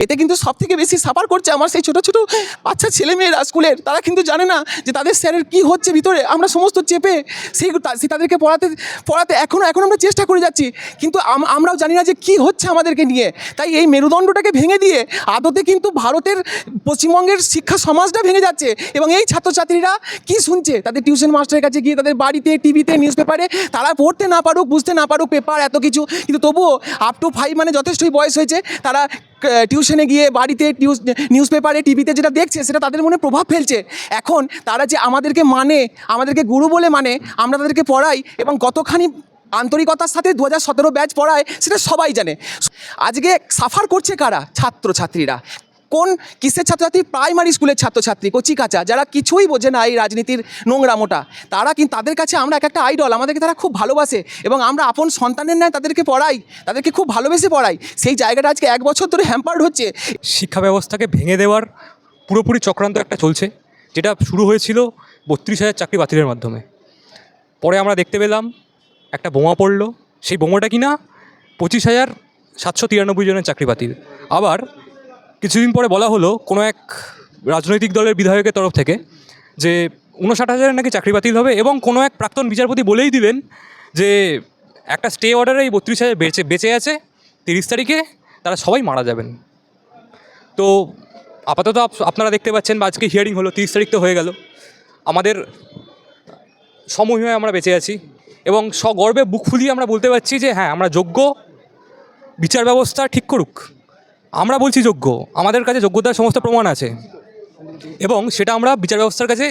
এতে কিন্তু সব থেকে বেশি সাফার করছে আমার সেই ছোটো ছোটো বাচ্চা ছেলেমেয়েরা স্কুলের। তারা কিন্তু জানে না যে তাদের স্যারের কী হচ্ছে ভিতরে। আমরা সমস্ত চেপে সেই তাদেরকে পড়াতে পড়াতে এখনও এখন আমরা চেষ্টা করে যাচ্ছি। কিন্তু আম- আমরাও জানি না যে কী হচ্ছে আমাদেরকে নিয়ে। তাই এই মেরুদণ্ডটাকে ভেঙে দিয়ে আদতে কিন্তু ভারতের পশ্চিমবঙ্গের শিক্ষা সমাজটা ভেঙে যাচ্ছে এবং এই ছাত্রছাত্রীরা কি শুনছে? তাদের টিউশন মাস্টারের কাছে গিয়ে তাদের বাড়িতে, টিভিতে নিউজ পেপারে তারা পড়তে না পারুক, বুঝতে না পারুক পেপার এত কিছু। কিন্তু তবুও আপ টু ফাইভ মানে যথেষ্টই বয়স হয়েছে, তারা টিউশনে গিয়ে বাড়িতে নিউজ পেপারে টিভিতে যেটা দেখছে, সেটা তাদের মনে প্রভাব ফেলছে। এখন তারা যে আমাদেরকে মানে আমাদেরকে গুরু বলে মানে আমরা তাদেরকে পড়াই এবং কতখানি আন্তরিকতার সাথে দু হাজার সতেরো ব্যাচ পড়ায়, সেটা সবাই জানে। আজকে সাফার করছে কারা? ছাত্রছাত্রীরা। কোন কিসের ছাত্রছাত্রী? প্রাইমারি স্কুলের ছাত্রছাত্রী, কচি কাঁচা, যারা কিছুই বোঝে না এই রাজনীতির নোংরামোটা তারা কিন্তু তাদের কাছে আমরা এক একটা আইডল আমাদেরকে তারা খুব ভালোবাসে এবং আমরা আপন সন্তানের ন্যায় তাদেরকে পড়াই, তাদেরকে খুব ভালোবেসে পড়াই। সেই জায়গাটা আজকে এক বছর ধরে হ্যাম্পার্ড হচ্ছে। শিক্ষা ব্যবস্থাকে ভেঙে দেওয়ার পুরোপুরি চক্রান্ত একটা চলছে, যেটা শুরু হয়েছিল বত্রিশ হাজার চাকরি বাতিলের মাধ্যমে। পরে আমরা দেখতে পেলাম, একটা বোমা পড়ল। সেই বোমাটা কিনা পঁচিশ হাজার সাতশো তিরানব্বই জনের চাকরি বাতিল। আবার কিছুদিন পরে বলা হলো কোনো এক রাজনৈতিক দলের বিধায়কের তরফ থেকে যে উনষাট হাজারের নাকি চাকরি বাতিল হবে এবং কোনো এক প্রাক্তন বিচারপতি বলেই দিলেন যে একটা স্টে অর্ডারে এই বত্রিশ হাজার বেঁচে বেঁচে আছে, তিরিশ তারিখে তারা সবাই মারা যাবেন। তো আপাতত আপ- আপনারা দেখতে পাচ্ছেন বা আজকে হিয়ারিং হলো, তিরিশ তারিখ তো হয়ে গেল। আমাদের সমহিমায় আমরা বেঁচে আছি এবং সগর্বে বুক ফুলিয়ে আমরা বলতে পারছি যে হ্যাঁ আমরা যোগ্য, বিচার ব্যবস্থা ঠিক করুক। আমরা বলছি যোগ্য। আমাদের কাছে যোগ্যতার সমস্ত প্রমাণ আছে। এবং সেটা আমরা বিচার ব্যবস্থার কাছে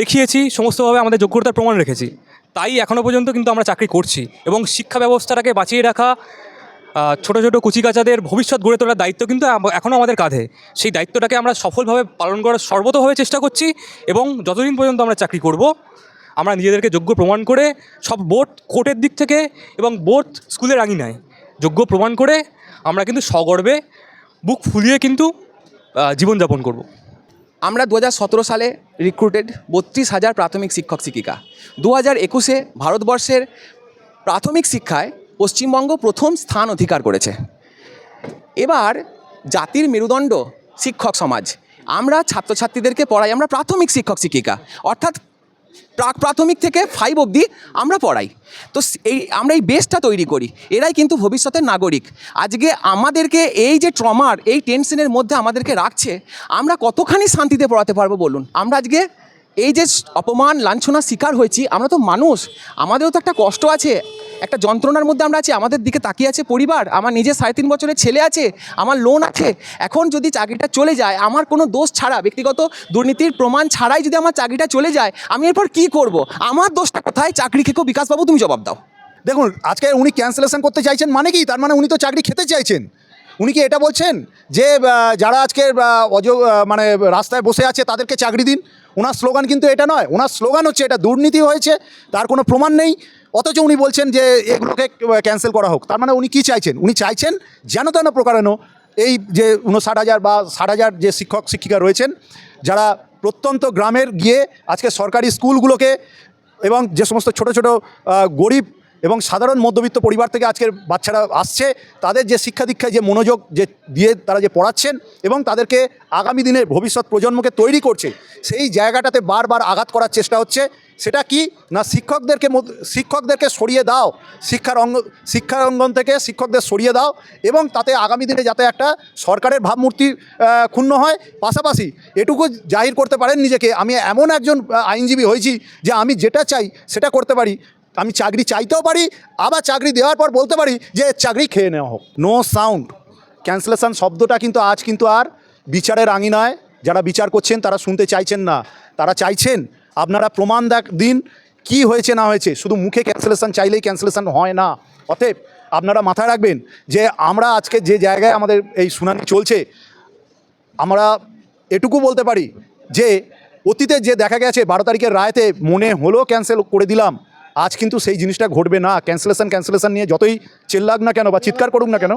দেখিয়েছি, সমস্তভাবে আমাদের যোগ্যতার প্রমাণ রেখেছি। তাই এখনও পর্যন্ত কিন্তু আমরা চাকরি করছি। এবং শিক্ষা ব্যবস্থাটাকে বাঁচিয়ে রাখা ছোট ছোট কচিকাচাদের ভবিষ্যৎ গড়ে তোলার দায়িত্ব কিন্তু এখনও আমাদের কাঁধে। সেই দায়িত্বটাকে আমরা সফলভাবে পালন করার সর্বতভাবে চেষ্টা করছি এবং যতদিন পর্যন্ত আমরা চাকরি করব, আমরা নিজেদেরকে যোগ্য প্রমাণ করে সব বোর্ড কোর্টের দিক থেকে এবং বোর্ড স্কুলের আঙিনায় যোগ্য প্রমাণ করে আমরা কিন্তু সগর্বে বুক ফুলিয়ে কিন্তু জীবনযাপন করব। আমরা দু হাজার সতেরো সালে রিক্রুটেড বত্রিশ হাজার প্রাথমিক শিক্ষক শিক্ষিকা। দু হাজার একুশে ভারতবর্ষের প্রাথমিক শিক্ষায় পশ্চিমবঙ্গ প্রথম স্থান অধিকার করেছে। এবার জাতির মেরুদণ্ড শিক্ষক সমাজ। আমরা ছাত্রছাত্রীদেরকে পড়াই, আমরা প্রাথমিক শিক্ষক শিক্ষিকা। অর্থাৎ প্রাক প্রাথমিক থেকে ফাইভ অব্দি আমরা পড়াই। তো এই আমরা এই বেসটা তৈরি করি। এরাই কিন্তু ভবিষ্যতের নাগরিক। আজকে আমাদেরকে এই যে ট্রমার এই টেনশনের মধ্যে আমাদেরকে রাখছে, আমরা কতখানি শান্তিতে পড়াতে পারব বলুন? আমরা আজকে এই যে অপমান, লাঞ্ছনার শিকার হয়েছি, আমরা তো মানুষ। আমাদেরও তো একটা কষ্ট আছে। একটা যন্ত্রণার মধ্যে আমরা আছি, আমাদের দিকে তাকিয়ে আছে পরিবার, আমার নিজের সাড়ে তিন বছরের ছেলে আছে, আমার লোন আছে। এখন যদি চাকরিটা চলে যায়, আমার কোনো দোষ ছাড়া, ব্যক্তিগত দুর্নীতির প্রমাণ ছাড়াই যদি আমার চাকরিটা চলে যায়, আমি এরপর কি করব? আমার দোষটা কোথায়? চাকরি খেকো বিকাশবাবু, তুমি জবাব দাও। দেখুন, আজকে উনি ক্যান্সেলেশন করতে চাইছেন মানে কি? তার মানে উনি তো চাকরি খেতে চাইছেন। উনি কি এটা বলছেন? যে যারা আজকে অজ মানে রাস্তায় বসে আছে, তাদেরকে চাকরি দিন। ওনার স্লোগান কিন্তু এটা নয়। ওনার স্লোগান হচ্ছে এটা, দুর্নীতি হয়েছে, তার কোনো প্রমাণ নেই। অথচ উনি বলছেন যে, এগুলোকে ক্যান্সেল করা হোক। তার মানে উনি কি চাইছেন? উনি চাইছেন যেন তেন প্রকারেণ এই যে উনষাট হাজার বা ষাট হাজার যে শিক্ষক, শিক্ষিকা রয়েছেন, যারা প্রত্যন্ত গ্রামের গিয়ে আজকে সরকারি স্কুলগুলোকে এবং যে সমস্ত ছোট ছোট গরিব এবং সাধারণ মধ্যবিত্ত পরিবার থেকে আজকের বাচ্চারা আসছে, তাদের যে শিক্ষা দীক্ষায় যে মনোযোগ যে দিয়ে তারা যে পড়াচ্ছেন এবং তাদেরকে আগামী দিনের ভবিষ্যৎ প্রজন্মকে তৈরি করছে, সেই জায়গাটাতে বারবার আঘাত করার চেষ্টা হচ্ছে। সেটা কি? না শিক্ষকদেরকে শিক্ষকদেরকে সরিয়ে দাও, শিক্ষার অঙ্গ, শিক্ষার অঙ্গন থেকে শিক্ষকদের সরিয়ে দাও এবং তাতে আগামী দিনে যাতে একটা সরকারের ভাবমূর্তি ক্ষুণ্ণ হয়। পাশাপাশি এটুকু জাহির করতে পারেন নিজেকে। আমি এমন একজন আইনজীবী হয়েছি যে আমি যেটা চাই সেটা করতে পারি। আমি চাকরি চাইতেও পারি, আবার চাকরি দেওয়ার পর বলতে পারি যে চাকরি খেয়ে নেওয়া হোক। নো সাউন্ড ক্যান্সেলেশন শব্দটা কিন্তু আজ কিন্তু আর বিচারের আঙিনায়। যারা বিচার করছেন, তারা শুনতে চাইছেন না। তারা চাইছেন, আপনারা প্রমাণ দেখ দিন কি হয়েছে, না হয়েছে। শুধু মুখে ক্যান্সেলেশন চাইলেই ক্যান্সেলেশন হয় না। অতএব, আপনারা মাথায় রাখবেন যে আমরা আজকে যে জায়গায় আমাদের এই শুনানি চলছে, আমরা এটুকু বলতে পারি যে, অতীতে যে দেখা গেছে, বারো তারিখের রায়তে মনে হলো ক্যান্সেল করে দিলাম। আজ কিন্তু সেই জিনিসটা ঘটবে না। ক্যান্সেলেশন ক্যান্সেলেশন নিয়ে যতই চেল্লাক না কেন বা চিৎকার করুক না কেন